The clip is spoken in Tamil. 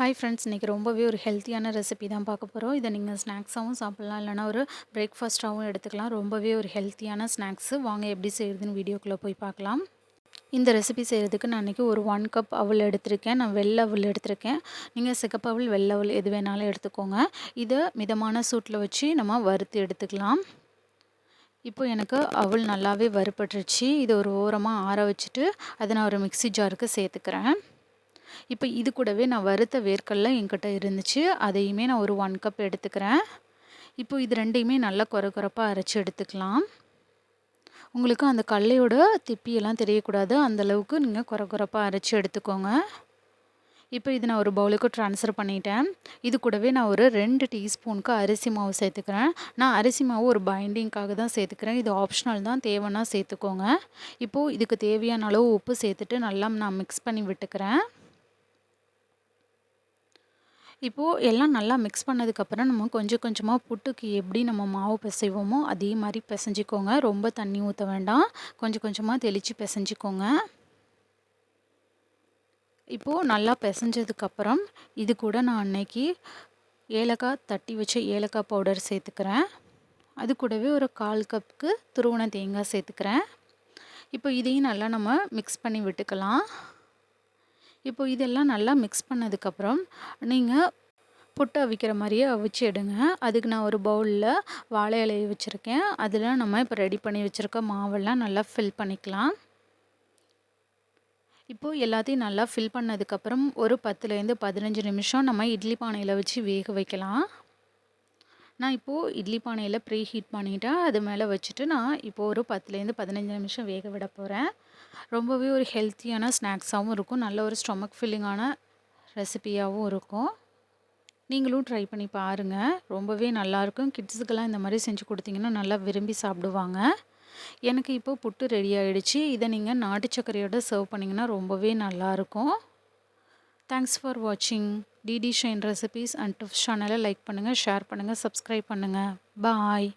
ஹாய் ஃப்ரெண்ட்ஸ் இன்றைக்கி ரொம்பவே ஒரு ஹெல்த்தியான ரெசிபி தான் பார்க்க போகிறோம் இதை நீங்கள் ஸ்நாக்ஸாகவும் சாப்பிட்லாம். இல்லைனா ஒரு பிரேக்ஃபாஸ்ட்டாகவும் எடுத்துக்கலாம். ரொம்பவே ஒரு ஹெல்த்தியான ஸ்நாக்ஸு வாங்க எப்படி செய்கிறதுன்னு வீடியோக்குள்ளே போய் பார்க்கலாம். இந்த ரெசிபி செய்கிறதுக்கு நான் இன்றைக்கி ஒரு ஒன் கப் அவல் எடுத்திருக்கேன். நான் வெள்ளை அவல் எடுத்திருக்கேன். நீங்கள் சிகப்பு அவல் வெள்ளை அவல் எது வேணாலும் எடுத்துக்கோங்க. இதை மிதமான சூட்டில் வச்சு நம்ம வறுத்து எடுத்துக்கலாம். இப்போ எனக்கு அவள் நல்லாவே வறுப்பட்டுருச்சு இதை ஒரு ஓரமாக ஆற வச்சுட்டு அதை நான் ஒரு மிக்சி ஜாருக்கு சேர்த்துக்கிறேன். இப்போ இது கூடவே நான் வறுத்த வேர்க்கடல என்கிட்ட இருந்துச்சு. அதையுமே நான் ஒரு ஒன் கப் எடுத்துக்கிறேன். இப்போ இது ரெண்டையுமே நல்லா குறை குறைப்பாக அரைச்சி எடுத்துக்கலாம். உங்களுக்கு அந்த கடலையோட திப்பியெல்லாம் தெரியக்கூடாது. அந்தளவுக்கு நீங்கள் குறை குறைப்பாக அரைச்சி எடுத்துக்கோங்க. இப்போ இது நான் ஒரு பவுலுக்கு ட்ரான்ஸ்ஃபர் பண்ணிட்டேன். இது கூடவே நான் ஒரு ரெண்டு டீஸ்பூனுக்கு அரிசி மாவு சேர்த்துக்கிறேன். நான் அரிசி மாவு ஒரு பைண்டிங்க்காக தான் சேர்த்துக்கிறேன். இது ஆப்ஷனல் தான் தேவைன்னா சேர்த்துக்கோங்க. இப்போது இதுக்கு தேவையான அளவு உப்பு சேர்த்துட்டு நல்லா நான் மிக்ஸ் பண்ணி விட்டுக்கிறேன். இப்போது எல்லாம் நல்லா மிக்ஸ் பண்ணதுக்கப்புறம் நம்ம கொஞ்சம் கொஞ்சமாக புட்டுக்கு எப்படி நம்ம மாவு பிசைவோமோ அதே மாதிரி பிசைஞ்சிக்கோங்க. ரொம்ப தண்ணி ஊற்ற வேண்டாம். கொஞ்சம் கொஞ்சமாக தெளித்து பிசைஞ்சிக்கோங்க. இப்போது நல்லா பிசைஞ்சதுக்கப்புறம் இது கூட நான் அன்னைக்கு ஏலக்காய் தட்டி வச்ச ஏலக்காய் பவுடர் சேர்த்துக்கிறேன். அது கூடவே ஒரு கால் கப்புக்கு துருவன தேங்காய் சேர்த்துக்கிறேன். இப்போ இதையும் நல்லா நம்ம மிக்ஸ் பண்ணி விட்டுக்கலாம். இப்போ இதெல்லாம் நல்லா மிக்ஸ் பண்ணதுக்கப்புறம் நீங்கள் புட்டு அவிக்கிற மாதிரியே அவிச்சு எடுங்க. அதுக்கு நான் ஒரு பவுலில் வாழை இலையை வச்சுருக்கேன். அதில் நம்ம இப்போ ரெடி பண்ணி வச்சுருக்க மாவெல்லாம் நல்லா ஃபில் பண்ணிக்கலாம். இப்போது எல்லாத்தையும் நல்லா ஃபில் பண்ணதுக்கப்புறம் ஒரு பத்துலேருந்து பதினஞ்சு நிமிஷம் நம்ம இட்லி பானையில் வச்சு வேக வைக்கலாம். நான் இப்போது இட்லி பானையில் ப்ரீ ஹீட் பண்ணிவிட்டேன் அது மேலே வச்சுட்டு நான் இப்போது ஒரு பத்துலேருந்து பதினஞ்சு நிமிஷம் வேக விட போகிறேன் ரொம்பவே ஒரு ஹெல்த்தியான ஸ்நாக்ஸாகவும் இருக்கும். நல்ல ஒரு ஸ்டொமக் ஃபில்லிங்கான ரெசிபியாகவும் இருக்கும். நீங்களும் ட்ரை பண்ணி பாருங்கள் ரொம்பவே நல்லாயிருக்கும். கிட்ஸுக்கெல்லாம் இந்த மாதிரி செஞ்சு கொடுத்தீங்கன்னா நல்லா விரும்பி சாப்பிடுவாங்க. எனக்கு இப்போ புட்டு ரெடி ஆகிடுச்சு இதை நீங்கள் நாட்டு சர்க்கரையோடு சர்வ் பண்ணிங்கன்னா ரொம்பவே நல்லாயிருக்கும். தேங்க்ஸ் ஃபார் வாட்சிங் DD shine recipes and tips சேனலை லைக் பண்ணுங்கள் ஷேர் பண்ணுங்கள் சப்ஸ்கிரைப் பண்ணுங்கள் பாய்